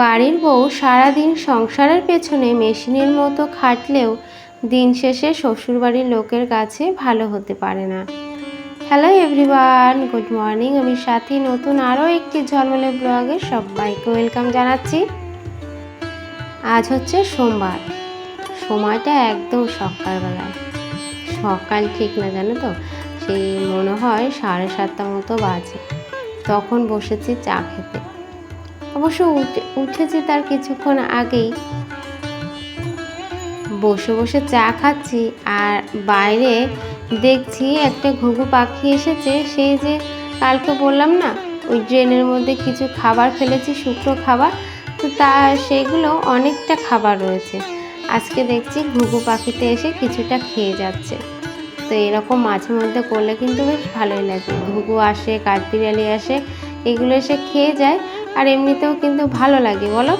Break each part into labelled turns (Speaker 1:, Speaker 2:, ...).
Speaker 1: বাড়ির বউ সারাদিন সংসারের পেছনে মেশিনের মতো খাটলেও দিন শেষে শ্বশুরবাড়ির লোকের কাছে ভালো হতে পারে না। হ্যালো এভরিওয়ান গুড মর্নিং আমি সাথী, নতুন আরও একটি ঝলমলে ব্লগে সবাইকে ওয়েলকাম জানাচ্ছি। আজ হচ্ছে সোমবার। সময়টা একদম সকালবেলায়। সকাল ঠিক না জানো তো? সেই মনে হয় সাড়ে সাতটা মতো বাজে। তখন বসেছি চা খেতে। অবশ্য উঠে উঠেছি তার কিছুক্ষণ আগেই। বসে বসে চা খাচ্ছি আর বাইরে দেখছি একটা ঘুঘু পাখি এসেছে। সেই যে কালকে বললাম না, ওই ড্রেনের মধ্যে কিছু খাবার ফেলেছি, শুকনো খাবার, তো তা সেগুলো অনেকটা খাবার রয়েছে। আজকে দেখছি ঘুঘু পাখিতে এসে কিছুটা খেয়ে যাচ্ছে। তো এরকম মাঝে মধ্যে করলে কিন্তু বেশ ভালোই লাগে। ঘুঘু আসে, কাঠবিড়ালি আসে, এগুলো এসে খেয়ে যায়। আর এমনিতেও কিন্তু ভালো লাগে, বলো।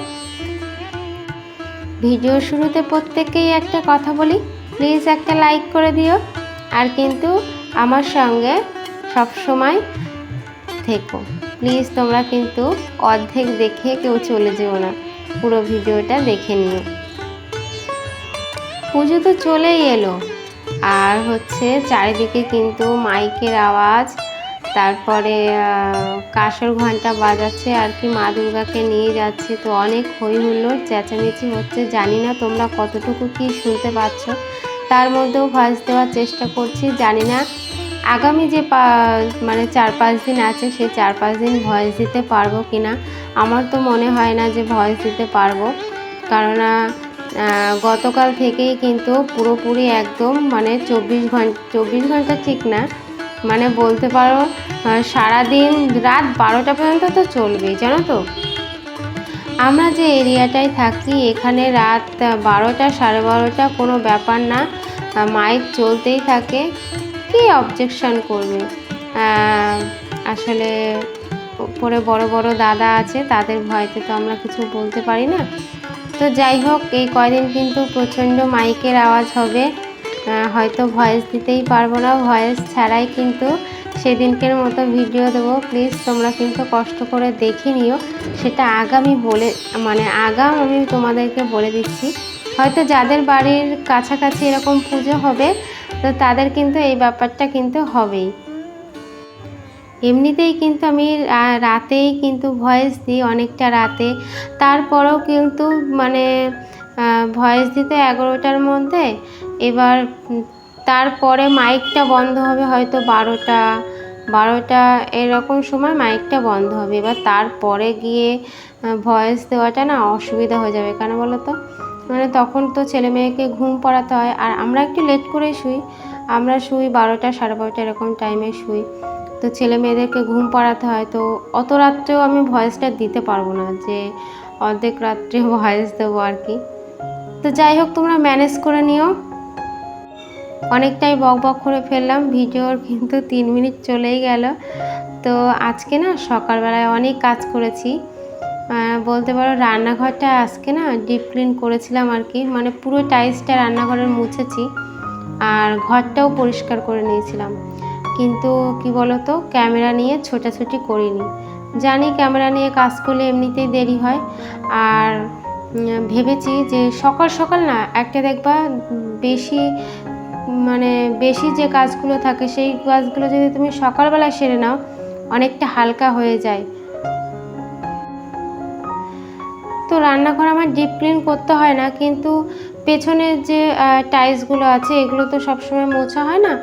Speaker 1: ভিডিও শুরুতে প্রত্যেককেই একটা কথা বলি প্লিজ একটা লাইক করে দিও। আর কিন্তু আমার সঙ্গে সব সময় থেকো। প্লিজ তোমরা কিন্তু অর্ধেক দেখে কেউ চলে যেও না, পুরো ভিডিওটা দেখে নিও। পুজো তো চলেই এলো। আর হচ্ছে চারিদিকে কিন্তু মাইকের আওয়াজ তারপরে কাঁসর ঘণ্টা বাজাচ্ছে আর কি মা দুর্গাকে নিয়ে যাচ্ছে। তো অনেক হই হুল্লোড় চেঁচামেচি হচ্ছে। জানি না তোমরা কতটুকু কি শুনতে পাচ্ছ। তার মধ্যেও ভয়েস দেওয়ার চেষ্টা করছি। জানি না আগামী যে মানে চার পাঁচ দিন আছে সেই চার পাঁচ দিন ভয়েস দিতে পারব কি না আমার তো মনে হয় না যে ভয়েস দিতে পারব। আহ, গতকাল থেকেই কিন্তু পুরোপুরি একদম মানে চব্বিশ ঘণ্টা চব্বিশ ঘণ্টা ঠিক না। মানে বলতে পারো সারাদিন রাত বারোটা পর্যন্ত তো চলবেই, জানো তো? আমরা যে এরিয়াটায় থাকি, এখানে রাত বারোটা, সাড়ে বারোটা কোনো ব্যাপার না মাইক চলতেই থাকে। কি অবজেকশন করবে? আসলে উপরে বড় বড় দাদা আছে, তাদের ভয়তে তো আমরা কিছু বলতে পারি না। তো যাই হোক, এই কয়দিন কিন্তু প্রচণ্ড মাইকের আওয়াজ হবে। হয়তো ভয়েস দিতেই পারব না। ভয়েস ছাড়াই কিন্তু সেদিনকের মতো ভিডিও দেবো। প্লিজ তোমরা কিন্তু কষ্ট করে দেখে নিও। সেটা আগামী বলে মানে আগাম আমি তোমাদেরকে বলে দিচ্ছি। হয়তো যাদের বাড়ির কাছাকাছি এরকম পুজো হবে, তো তাদের কিন্তু এই ব্যাপারটা কিন্তু হবেই। এমনিতেই কিন্তু আমি রাতেই কিন্তু ভয়েস দিই, অনেকটা রাতে। তারপরেও কিন্তু মানে ভয়েস দিতে এগারোটার মধ্যে। এবার তারপরে মাইকটা বন্ধ হবে হয়তো বারোটা বারোটা এরকম সময় মাইকটা বন্ধ হবে। এবার তারপরে গিয়ে ভয়েস দেওয়াটা না অসুবিধা হয়ে যাবে। কেন বলো তো? মানে তখন তো ছেলে মেয়েকে ঘুম পড়াতে হয়। আর আমরা একটু লেট করে শুই। আমরা শুই বারোটা, সাড়ে বারোটা এরকম টাইমে শুই। তো ছেলে মেয়েদেরকে ঘুম পাড়াতে হয়। তো অত রাত্রেও আমি ভয়েসটা দিতে পারব না যে অর্ধেক রাত্রে ভয়েস দেবো আর কি। তো যাই হোক, তোমরা ম্যানেজ করে নিও। অনেকটাই বক বক করে ফেললাম ভিডিওর কিন্তু তিন মিনিট চলেই গেল। তো আজকে না সকালবেলায় অনেক কাজ করেছি। বলতে পারো রান্নাঘরটা আজকে না ডিপ ক্লিন করেছিলাম আর কি। মানে পুরো টাইলসটা রান্নাঘরের মুছেছি আর ঘরটাও পরিষ্কার করে নিয়েছিলাম। কিন্তু কি বলতো ক্যামেরা নিয়ে ছোটাছুটি করিনি। জানি ক্যামেরা নিয়ে কাজ করলে এমনিতেই দেরি হয়। আর ভেবেছি যে সকাল সকাল না একটা দেখবা বেশি মানে বেশি যে কাজগুলো থাকে সেই কাজগুলো যদি তুমি সকালবেলা সেরে নাও, অনেকটা হালকা হয়ে যায়। তো রান্নাঘর আমার ডিপ ক্লিন করতে হয় না, কিন্তু পেছনের যে টাইলসগুলো আছে, এগুলো তো সবসময় মোছা হয় না।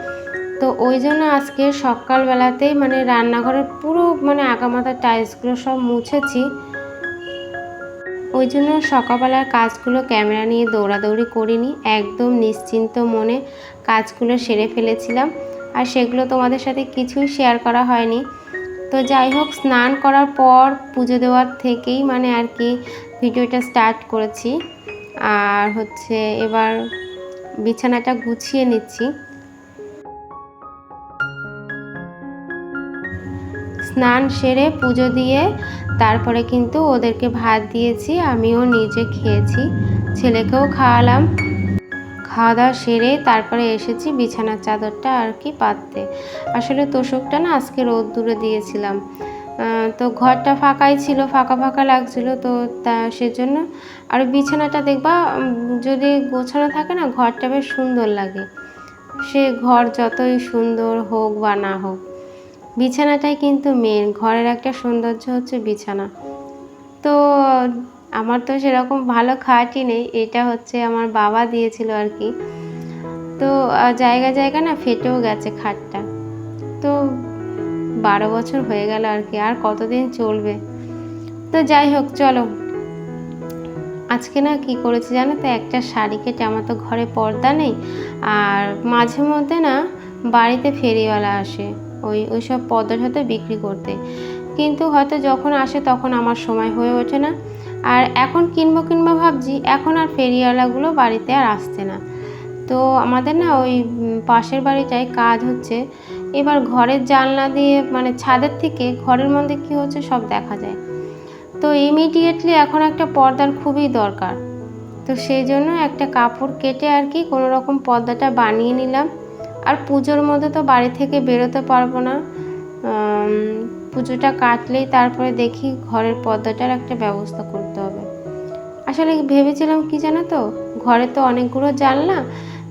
Speaker 1: তো ওই জন্য আজকে সকালবেলাতেই মানে রান্নাঘরের পুরো মানে আগামাথা টাইলসগুলো সব মুছেছি। ওই জন্য সকালবেলার কাজগুলো ক্যামেরা নিয়ে দৌড়াদৌড়ি করিনি, একদম নিশ্চিন্ত মনে কাজগুলো সেরে ফেলেছিলাম। আর সেগুলো তোমাদের সাথে কিছুই শেয়ার করা হয়নি। তো যাই হোক, স্নান করার পর পুজো দেওয়ার থেকেই মানে আর কি ভিডিওটা স্টার্ট করেছি। আর হচ্ছে এবার বিছানাটা গুছিয়ে নিচ্ছি। স্নান সেরে পুজো দিয়ে তারপরে কিন্তু ওদেরকে ভাত দিয়েছি, আমিও নিজে খেয়েছি, ছেলেকেও খাওয়ালাম। খাওয়া দাওয়া সেরে তারপরে এসেছি বিছানার চাদরটা আর কি পাততে। আসলে তোষকটা না আজকে রোদ দূরে দিয়েছিলাম তো ঘরটা ফাঁকাই ছিল, ফাঁকা ফাঁকা লাগছিল, তো তা সেজন্য আর বিছানাটা দেখবা যদি গোছানো থাকে না, ঘরটা বেশ সুন্দর লাগে। সে ঘর যতই সুন্দর হোক বা না হোক। বিছানাটাই কিন্তু মেন ঘরের একটা সৌন্দর্য হচ্ছে বিছানা। তো আমার তো সেরকম ভালো খাটই নেই, এটা হচ্ছে আমার বাবা দিয়েছিল আর কি। তো জায়গা জায়গা না ফেটেও গেছে খাটটা। তো বারো বছর হয়ে গেল আর কি, আর কতদিন চলবে? তো যাই হোক, চলো। আজকে না কি করেছি জানো তো, একটা শাড়ি কেটে, আমার তো ঘরে পর্দা নেই। আর মাঝে মধ্যে না বাড়িতে ফেরিওয়ালা আসে। ওই ওই সব পর্দা সাথে বিক্রি করতে। কিন্তু হয়তো যখন আসে তখন আমার সময় হয়ে ওঠে না। আর এখন কিনবো কিনবো ভাবছি, এখন আর ফেরিওয়ালাগুলো বাড়িতে আর আসছে না। তো আমাদের না ওই পাশের বাড়িটায় কাজ হচ্ছে। এবার ঘরের জানলা দিয়ে মানে ছাদের থেকে ঘরের মধ্যে কি হচ্ছে সব দেখা যায়। তো ইমিডিয়েটলি এখন একটা পর্দার খুবই দরকার। তো সেই জন্য একটা কাপড় কেটে আর কি কোনো রকম পর্দাটা বানিয়ে নিলাম। আর পুজোর মধ্যে তো বাড়ি থেকে বেরোতে পারব না। পুজোটা কাটলেই তারপরে দেখি ঘরের পর্দাটার একটা ব্যবস্থা করতে হবে। আসলে ভেবেছিলাম কি জানো তো, ঘরে তো অনেকগুলো জানলা,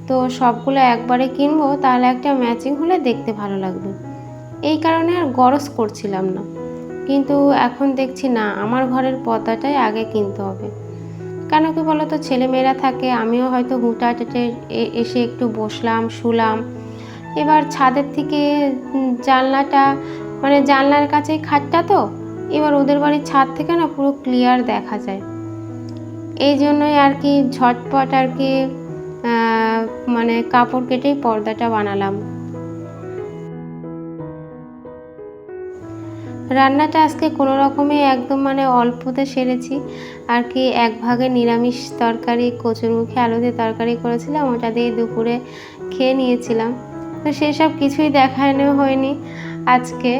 Speaker 1: তো সবগুলো একবারে কিনবো, তাহলে একটা ম্যাচিং হলে দেখতে ভালো লাগবে। এই কারণে আর গরজ করছিলাম না। কিন্তু এখন দেখছি না, আমার ঘরের পর্দাটাই আগে কিনতে হবে। কেন কি বলো তো ছেলেমেয়েরা থাকে, আমিও হয়তো হুটাটেটে এসে একটু বসলাম, শুলাম। এবার ছাদের থেকে জানলাটা মানে জানলার কাছেই খাটটা তো, এবার ওদের বাড়ির ছাদ থেকে না পুরো ক্লিয়ার দেখা যায়। এই জন্যই আর কি ঝটপট আর কি মানে কাপড় কেটেই পর্দাটা বানালাম। রান্নাটা আজকে কোনো রকমে একদম মানে অল্পতে সেরেছি। আর কি এক ভাগে নিরামিষ তরকারি কচুরমুখী আলু দিয়ে তরকারি করেছিলাম, ওটা দিয়ে দুপুরে খেয়ে নিয়েছিলাম। তো সেই সব কিছুই দেখানো হয়নি আজকে।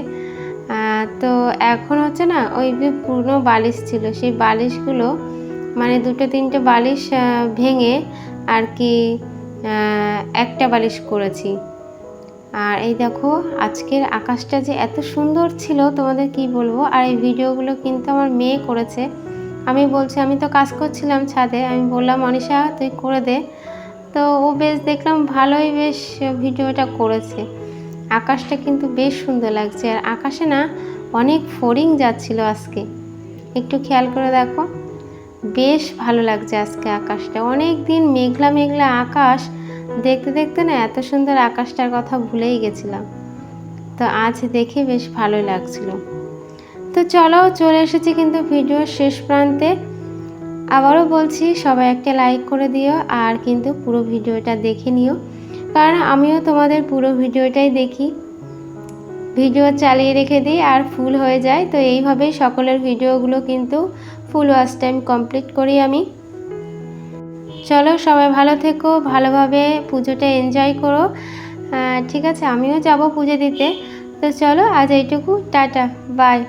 Speaker 1: তো এখন হচ্ছে না, ওই যে পুরনো বালিশ ছিল, সেই বালিশগুলো মানে দুটো তিনটে বালিশ ভেঙে আর কি একটা বালিশ করেছি। আর এই দেখো, আজকের আকাশটা যে এত সুন্দর ছিল, তোমাদের কি বলব? আর এই ভিডিওগুলো কিন্তু আমার মেয়ে করেছে। আমি বলছি, আমি তো কাজ করছিলাম ছাদে, আমি বললাম, অনিশা, তুই করে দে। তো ও বেশ দেখলাম ভালোই বেশ ভিডিওটা করেছে। আকাশটা কিন্তু বেশ সুন্দর লাগছে। আর আকাশে না অনেক ফড়িং যাচ্ছিল আজকে। একটু খেয়াল করে দেখো। বেশ ভালো লাগছে আজকে আকাশটা। অনেক দিন মেঘলা মেঘলা আকাশ দেখতে দেখতে না এত সুন্দর আকাশটার কথা ভুলেই গেছিলাম। তো আজ দেখে বেশ ভালোই লাগছিল। তো চলো চলে এসেছি কিন্তু ভিডিওর শেষ প্রান্তে। আবারও বলছি, সবাই একটা লাইক করে দিও আর কিন্তু পুরো ভিডিওটা দেখে নিও। কারণ আমিও তোমাদের পুরো ভিডিওটাই দেখি। ভিডিও চালিয়ে রেখে দিই আর ফুল হয়ে যায়। তো এইভাবেই সকলের ভিডিওগুলো কিন্তু ফুল ওয়াচ টাইম কমপ্লিট করি আমি। চলো সবাই ভালো থেকো, ভালোভাবে পুজোটা এনজয় করো। ঠিক আছে, আমিও যাব পুজো দিতে। তো চলো আজ এইটুকু, টাটা বাই